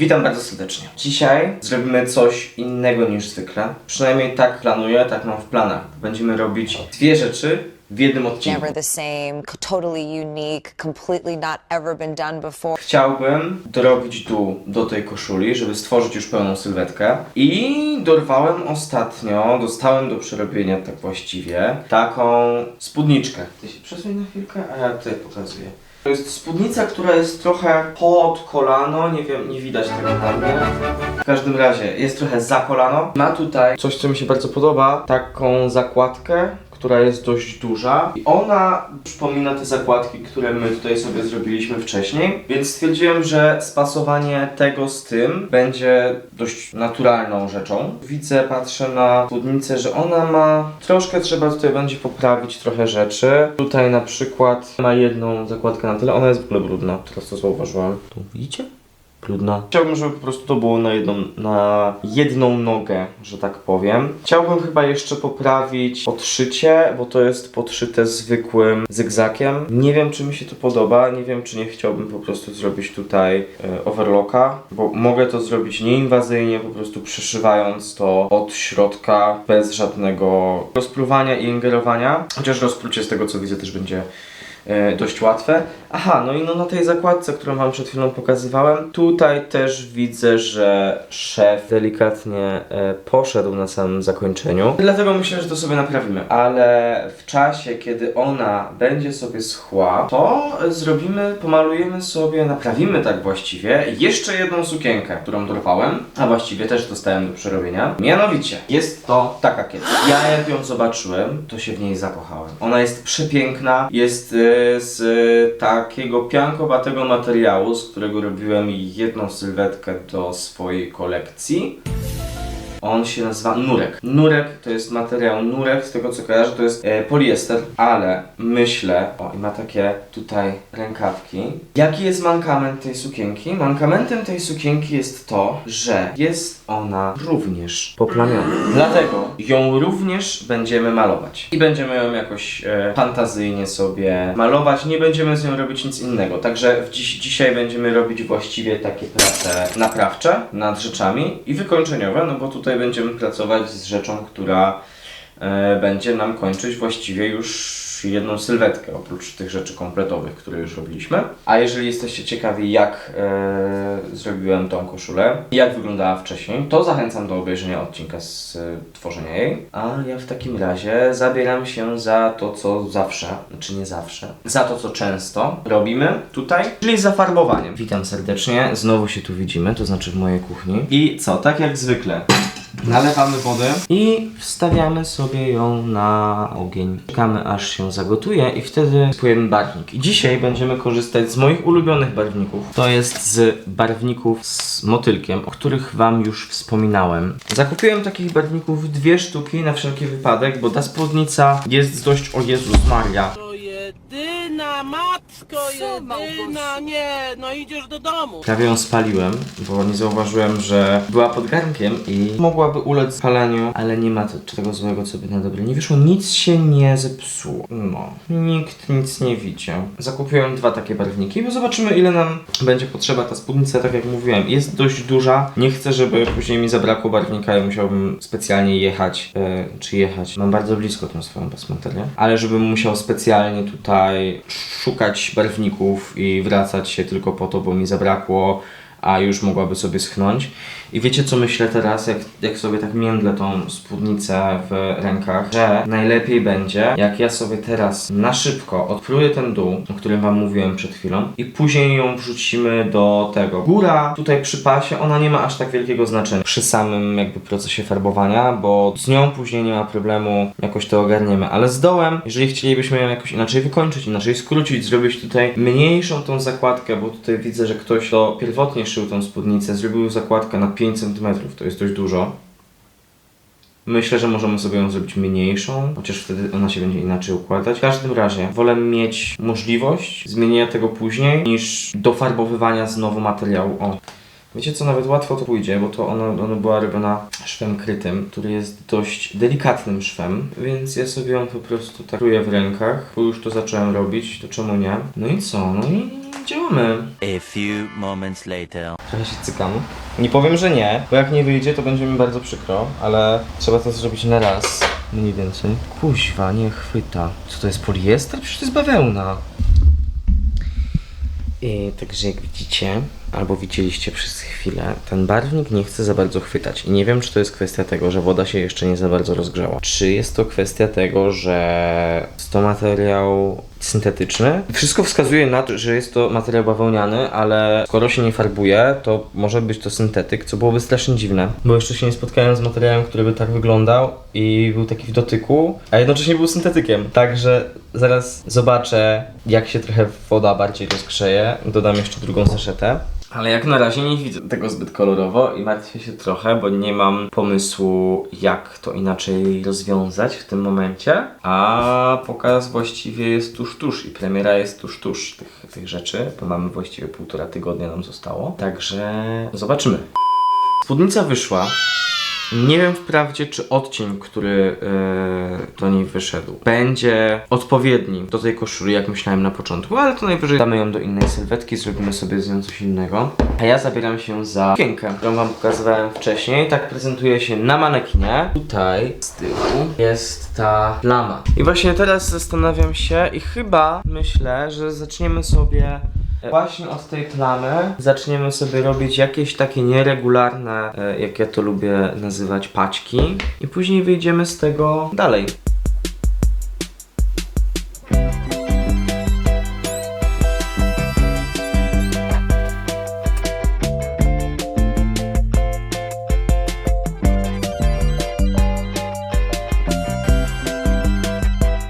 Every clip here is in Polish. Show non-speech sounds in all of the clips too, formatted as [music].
Witam bardzo serdecznie. Dzisiaj zrobimy coś innego niż zwykle. Przynajmniej tak planuję, tak mam w planach. Będziemy robić dwie rzeczy w jednym odcinku. Never the same, totally unique, completely not ever been done before. Chciałbym dorobić dół do tej koszuli, żeby stworzyć już pełną sylwetkę. I dorwałem ostatnio, dostałem do przerobienia tak właściwie, taką spódniczkę. Ty się przesuń na chwilkę, a ja tutaj pokazuję. To jest spódnica, która jest trochę pod kolano, nie wiem, nie widać tego na mnie. W każdym razie jest trochę za kolano. Ma tutaj coś, co mi się bardzo podoba, taką zakładkę, która jest dość duża i ona przypomina te zakładki, które my tutaj sobie zrobiliśmy wcześniej, więc stwierdziłem, że spasowanie tego z tym będzie dość naturalną rzeczą. Widzę, patrzę na spódnicę, że ona ma troszkę trzeba tutaj będzie poprawić trochę rzeczy. Tutaj na przykład ma jedną zakładkę na tyle, ona jest w ogóle brudna, teraz to zauważyłem. Tu widzicie? Chciałbym, żeby po prostu to było na jedną, na jedną nogę, że tak powiem. Chciałbym chyba jeszcze poprawić podszycie, bo to jest podszyte zwykłym zygzakiem. Nie wiem, czy mi się to podoba, nie wiem, czy nie chciałbym po prostu zrobić tutaj e, overlocka, bo mogę to zrobić nieinwazyjnie, po prostu przyszywając to od środka, bez żadnego rozpruwania i ingerowania. Chociaż rozprucie z tego, co widzę, też będzie dość łatwe. Aha, no i no na tej zakładce, którą Wam przed chwilą pokazywałem, tutaj też widzę, że szef delikatnie e, poszedł na samym zakończeniu. Dlatego myślę, że to sobie naprawimy. Ale w czasie, kiedy ona będzie sobie schła, to zrobimy, pomalujemy sobie, naprawimy tak właściwie jeszcze jedną sukienkę, którą dorwałem, a właściwie też dostałem do przerobienia. Mianowicie, jest to taka kiedyś. Ja jak ją zobaczyłem, to się w niej zakochałem. Ona jest przepiękna, jest e, z e, takiego piankowatego materiału, z którego robiłem jedną sylwetkę do swojej kolekcji. On się nazywa nurek. Nurek to jest materiał nurek, z tego co kojarzę, to jest e, poliester, ale myślę, o i ma takie tutaj rękawki. Jaki jest mankament tej sukienki? Mankamentem tej sukienki jest to, że jest ona również poplamiona. Dlatego ją również będziemy malować. I będziemy ją jakoś e, fantazyjnie sobie malować, nie będziemy z nią robić nic innego. Także dziś, dzisiaj będziemy robić właściwie takie prace naprawcze nad rzeczami i wykończeniowe, no bo tutaj będziemy pracować z rzeczą, która e, będzie nam kończyć właściwie już jedną sylwetkę, oprócz tych rzeczy kompletowych, które już robiliśmy. A jeżeli jesteście ciekawi, jak e, zrobiłem tą koszulę jak wyglądała wcześniej, to zachęcam do obejrzenia odcinka z e, tworzenia jej. A ja w takim razie zabieram się za to, co zawsze, czy nie zawsze, za to, co często robimy tutaj, czyli za farbowaniem. Witam serdecznie, znowu się tu widzimy, to znaczy w mojej kuchni. I co, tak jak zwykle, Nalewamy wodę i wstawiamy sobie ją na ogień. Czekamy aż się zagotuje i wtedy spłyjemy barwnik. I dzisiaj będziemy korzystać z moich ulubionych barwników. To jest z barwników z motylkiem, o których wam już wspominałem. Zakupiłem takich barwników dwie sztuki na wszelki wypadek, bo ta spódnica jest dość o Jezus Maria. Matko, jedyna, nie, no idziesz do domu. Prawie ją spaliłem, bo nie zauważyłem, że była pod garnkiem i mogłaby ulec paleniu, ale nie ma to, tego złego, co by na dobre nie wyszło. Nic się nie zepsuło. No, nikt nic nie widział. Zakupiłem dwa takie barwniki, bo zobaczymy, ile nam będzie potrzeba. Ta spódnica, tak jak mówiłem, jest dość duża. Nie chcę, żeby później mi zabrakło barwnika i musiałbym specjalnie jechać, e, czy jechać. Mam bardzo blisko tą swoją basmaterię, ale żebym musiał specjalnie tutaj szukać barwników i wracać się tylko po to, bo mi zabrakło, a już mogłaby sobie schnąć. I wiecie co myślę teraz, jak, jak sobie tak międlę tą spódnicę w rękach, że najlepiej będzie, jak ja sobie teraz na szybko odpruję ten dół, o którym wam mówiłem przed chwilą i później ją wrzucimy do tego. Góra tutaj przy pasie, ona nie ma aż tak wielkiego znaczenia przy samym jakby procesie farbowania, bo z nią później nie ma problemu, jakoś to ogarniemy, ale z dołem, jeżeli chcielibyśmy ją jakoś inaczej wykończyć, inaczej skrócić, zrobić tutaj mniejszą tą zakładkę, bo tutaj widzę, że ktoś to pierwotnie szył tą spódnicę, zrobił zakładkę na 5 cm, to jest dość dużo. Myślę, że możemy sobie ją zrobić mniejszą, chociaż wtedy ona się będzie inaczej układać. W każdym razie wolę mieć możliwość zmienienia tego później, niż dofarbowywania znowu materiału. O. Wiecie co, nawet łatwo to pójdzie, bo to ona, ona była robiona szwem krytym, który jest dość delikatnym szwem, więc ja sobie ją po prostu tak kruję w rękach, bo już to zacząłem robić, to czemu nie? No i co? No i działamy. A few moments later. Trochę się cykam. Nie powiem, że nie, bo jak nie wyjdzie, to będzie mi bardzo przykro, ale trzeba to zrobić na raz. Mniej więcej. Kuźwa, nie chwyta. Co to jest poliester? Przecież to jest bawełna. I także jak widzicie, albo widzieliście przez chwilę, ten barwnik nie chce za bardzo chwytać. I nie wiem, czy to jest kwestia tego, że woda się jeszcze nie za bardzo rozgrzała. Czy jest to kwestia tego, że jest to materiał syntetyczny? Wszystko wskazuje na to, że jest to materiał bawełniany, ale skoro się nie farbuje, to może być to syntetyk, co byłoby strasznie dziwne. Bo jeszcze się nie spotkałem z materiałem, który by tak wyglądał i był taki w dotyku, a jednocześnie był syntetykiem. Także zaraz zobaczę, jak się trochę woda bardziej rozgrzeje. Dodam jeszcze drugą saszetę. Ale jak na razie nie widzę tego zbyt kolorowo i martwię się trochę, bo nie mam pomysłu, jak to inaczej rozwiązać w tym momencie. A pokaz właściwie jest tuż, tuż i premiera jest tuż, tuż tych, tych rzeczy, bo mamy właściwie półtora tygodnia nam zostało. Także zobaczymy. Spódnica wyszła. Nie wiem wprawdzie, czy odcień, który yy, do niej wyszedł, będzie odpowiedni do tej koszuli, jak myślałem na początku, ale to najwyżej damy ją do innej sylwetki, zrobimy sobie z nią coś innego. A ja zabieram się za sukienkę, którą wam pokazywałem wcześniej. Tak prezentuje się na manekinie. Tutaj z tyłu jest ta plama. I właśnie teraz zastanawiam się i chyba myślę, że zaczniemy sobie Właśnie od tej plamy zaczniemy sobie robić jakieś takie nieregularne, e, jak ja to lubię nazywać, paćki i później wyjdziemy z tego dalej.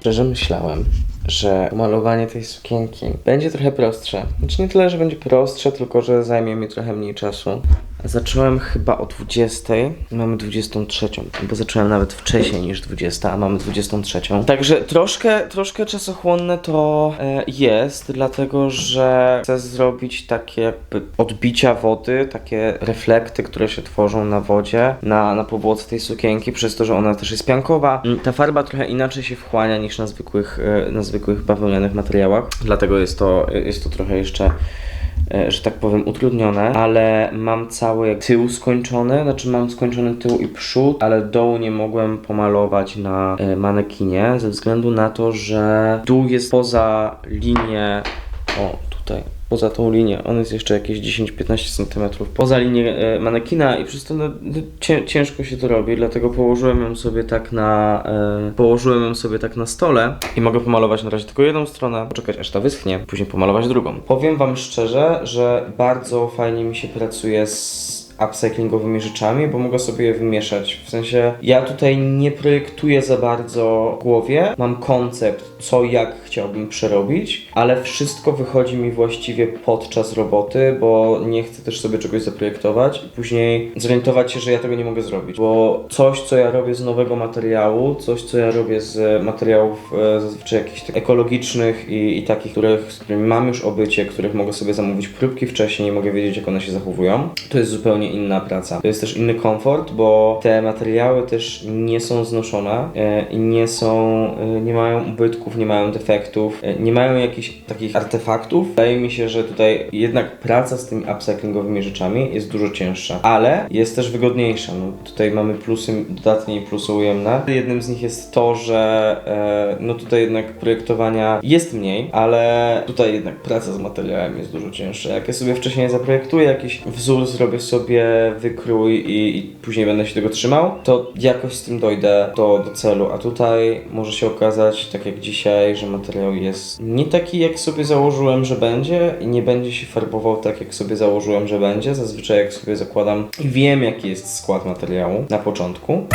Szczerze myślałem, że malowanie tej sukienki będzie trochę prostsze. Znaczy nie tyle, że będzie prostsze, tylko że zajmie mi trochę mniej czasu. Zacząłem chyba o 20, mamy 23, bo zacząłem nawet wcześniej niż 20, a mamy 23. Także troszkę, troszkę czasochłonne to e, jest, dlatego że chcę zrobić takie jakby odbicia wody, takie reflekty, które się tworzą na wodzie, na, na powłoce tej sukienki, przez to, że ona też jest piankowa. Mm, Ta farba trochę inaczej się wchłania niż na zwykłych, e, na zwykłych bawełnianych materiałach, dlatego jest to, jest to trochę jeszcze że tak powiem, utrudnione, ale mam cały tył skończony, znaczy mam skończony tył i przód, ale dołu nie mogłem pomalować na e, manekinie ze względu na to, że dół jest poza linię, o poza tą linię, on jest jeszcze jakieś 10-15 cm poza linię e, manekina i przez to no, no, cię, ciężko się to robi, dlatego położyłem ją sobie tak na e, położyłem ją sobie tak na stole i mogę pomalować na razie tylko jedną stronę, poczekać aż ta wyschnie, później pomalować drugą. Powiem wam szczerze, że bardzo fajnie mi się pracuje z upcyclingowymi rzeczami, bo mogę sobie je wymieszać. W sensie ja tutaj nie projektuję za bardzo w głowie, mam koncept, co jak chciałbym przerobić, ale wszystko wychodzi mi właściwie podczas roboty, bo nie chcę też sobie czegoś zaprojektować i później zorientować się, że ja tego nie mogę zrobić, bo coś, co ja robię z nowego materiału, coś, co ja robię z materiałów e, zazwyczaj jakichś tak ekologicznych i, i takich, których, z którymi mam już obycie, których mogę sobie zamówić próbki wcześniej mogę wiedzieć, jak one się zachowują, to jest zupełnie inna praca. To jest też inny komfort, bo te materiały też nie są znoszone e, nie są, e, nie mają ubytków, nie mają defektów, e, nie mają jakichś takich artefaktów. Wydaje mi się, że tutaj jednak praca z tymi upcyclingowymi rzeczami jest dużo cięższa, ale jest też wygodniejsza. No, tutaj mamy plusy dodatnie i plusy ujemne. Jednym z nich jest to, że no tutaj jednak projektowania jest mniej, ale tutaj jednak praca z materiałem jest dużo cięższa. Jak ja sobie wcześniej zaprojektuję jakiś wzór, zrobię sobie wykrój i, i później będę się tego trzymał, to jakoś z tym dojdę do, do celu. A tutaj może się okazać, tak jak dzisiaj, że materiał jest nie taki, jak sobie założyłem, że będzie i nie będzie się farbował tak, jak sobie założyłem, że będzie. Zazwyczaj jak sobie zakładam i wiem, jaki jest skład materiału na początku.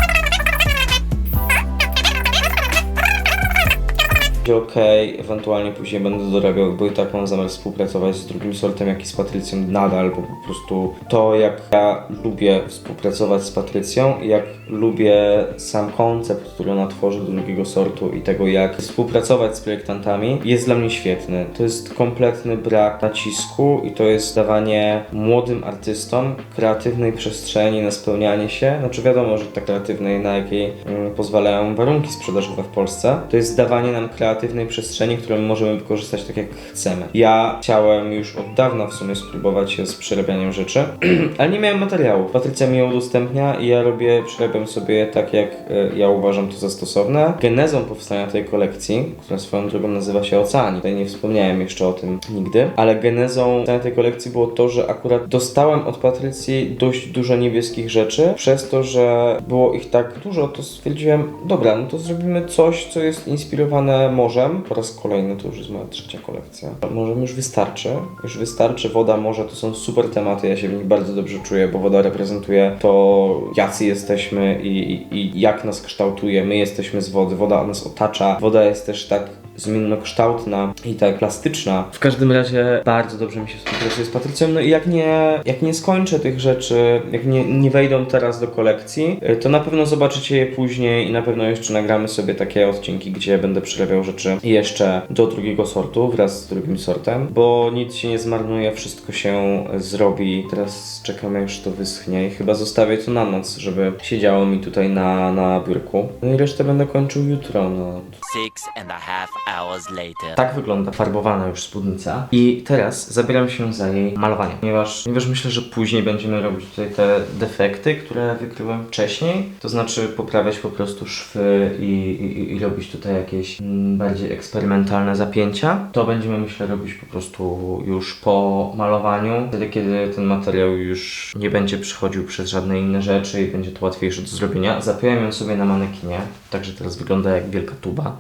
Będzie ok, ewentualnie później będę dorabiał, bo i tak mam zamiar współpracować z drugim sortem, jak i z Patrycją nadal, bo po prostu to jak ja lubię współpracować z Patrycją, jak lubię sam koncept, który ona tworzy do drugiego sortu i tego jak współpracować z projektantami jest dla mnie świetny. To jest kompletny brak nacisku i to jest dawanie młodym artystom kreatywnej przestrzeni na spełnianie się, znaczy wiadomo, że tak kreatywnej, na jakiej mm, pozwalają warunki sprzedażowe w Polsce, to jest dawanie nam kreatywnej kreatywnej przestrzeni, którą możemy wykorzystać tak jak chcemy. Ja chciałem już od dawna w sumie spróbować się z przerabianiem rzeczy, [clears throat] ale nie miałem materiału. Patrycja mi ją udostępnia i ja robię, przerabiam sobie tak jak e, ja uważam to za stosowne. Genezą powstania tej kolekcji, która swoją drogą nazywa się Oceani, tutaj nie wspomniałem jeszcze o tym nigdy, ale genezą powstania tej kolekcji było to, że akurat dostałem od Patrycji dość dużo niebieskich rzeczy, przez to, że było ich tak dużo, to stwierdziłem, dobra, no to zrobimy coś, co jest inspirowane morzem. Po raz kolejny to już jest moja trzecia kolekcja. Morzem już wystarczy, już wystarczy. Woda, morze to są super tematy, ja się w nich bardzo dobrze czuję, bo woda reprezentuje to, jacy jesteśmy i, i, i jak nas kształtuje. My jesteśmy z wody, woda nas otacza. Woda jest też tak zmiennokształtna i tak plastyczna. W każdym razie bardzo dobrze mi się współpracuje z Patrycją. No i jak nie, jak nie skończę tych rzeczy, jak nie, nie wejdą teraz do kolekcji, y, to na pewno zobaczycie je później i na pewno jeszcze nagramy sobie takie odcinki, gdzie będę przerabiał rzeczy jeszcze do drugiego sortu wraz z drugim sortem, bo nic się nie zmarnuje, wszystko się zrobi. Teraz czekamy aż to wyschnie i chyba zostawię to na noc, żeby siedziało mi tutaj na, na biurku. No i resztę będę kończył jutro, no Six and a half hours later. tak wygląda farbowana już spódnica. I teraz zabieram się za jej malowanie, ponieważ, ponieważ myślę, że później będziemy robić tutaj te defekty, które wykryłem wcześniej. To znaczy poprawiać po prostu szwy i, i, i robić tutaj jakieś mm, bardziej eksperymentalne zapięcia. To będziemy myślę robić po prostu już po malowaniu, wtedy kiedy ten materiał już nie będzie przechodził przez żadne inne rzeczy i będzie to łatwiejsze do zrobienia. Zapiąłem ją sobie na manekinie, także teraz wygląda jak wielka tuba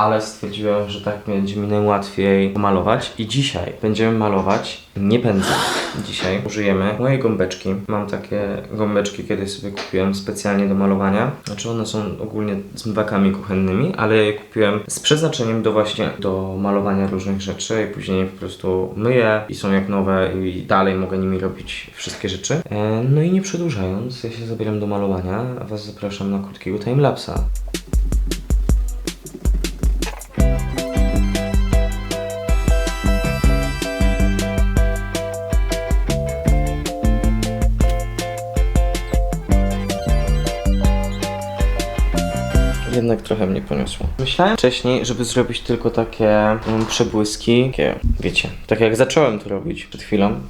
ale stwierdziłem, że tak będzie mi najłatwiej malować i dzisiaj będziemy malować nie pędzlem. Dzisiaj użyjemy mojej gąbeczki. Mam takie gąbeczki, kiedyś sobie kupiłem specjalnie do malowania. Znaczy one są ogólnie zmywakami kuchennymi, ale je kupiłem z przeznaczeniem do właśnie do malowania różnych rzeczy i później po prostu myję i są jak nowe i dalej mogę nimi robić wszystkie rzeczy. E, No i nie przedłużając, ja się zabieram do malowania, a Was zapraszam na krótkiego timelapsa. Trochę mnie poniosło. Myślałem wcześniej, żeby zrobić tylko takie mm, przebłyski. Takie, wiecie, tak jak zacząłem to robić przed chwilą.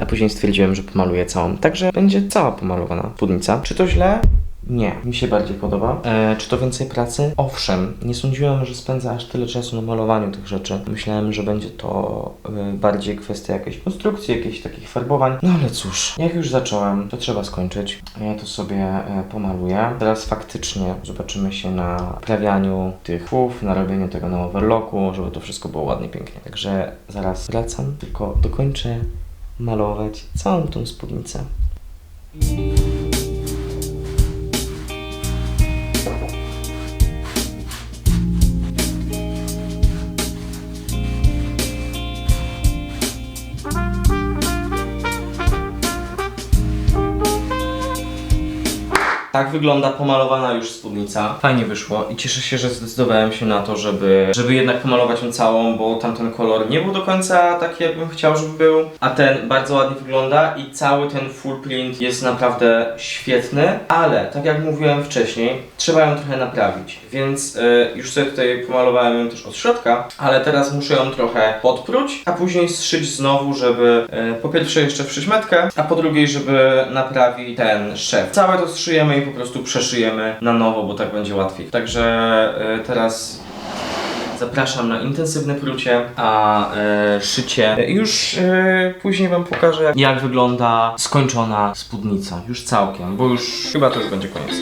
A później stwierdziłem, że pomaluję całą. Także będzie cała pomalowana spódnica. Czy to źle? Nie, mi się bardziej podoba. E, czy to więcej pracy? Owszem, nie sądziłem, że spędzę aż tyle czasu na malowaniu tych rzeczy. Myślałem, że będzie to e, bardziej kwestia jakiejś konstrukcji, jakichś takich farbowań. No ale cóż, jak już zacząłem, to trzeba skończyć. Ja to sobie e, pomaluję. Teraz faktycznie zobaczymy się na prawianiu tych płów, na robieniu tego na overlocku, żeby to wszystko było ładnie, pięknie. Także zaraz wracam, tylko dokończę malować całą tą spódnicę. Tak wygląda pomalowana już spódnica. Fajnie wyszło i cieszę się, że zdecydowałem się na to, żeby, żeby jednak pomalować ją całą, bo tamten kolor nie był do końca taki, jakbym chciał, żeby był. A ten bardzo ładnie wygląda i cały ten full print jest naprawdę świetny, ale tak jak mówiłem wcześniej, trzeba ją trochę naprawić. Więc y, już sobie tutaj pomalowałem ją też od środka, ale teraz muszę ją trochę podpróć, a później zszyć znowu, żeby y, po pierwsze jeszcze wszyć metkę, a po drugiej, żeby naprawić ten szef. Całe to zszyjemy i po prostu przeszyjemy na nowo, bo tak będzie łatwiej. Także y, teraz Zapraszam na intensywne prucie, a e, szycie. E, Już e, później Wam pokażę, jak, jak wygląda skończona spódnica. Już całkiem, bo już chyba to już będzie koniec.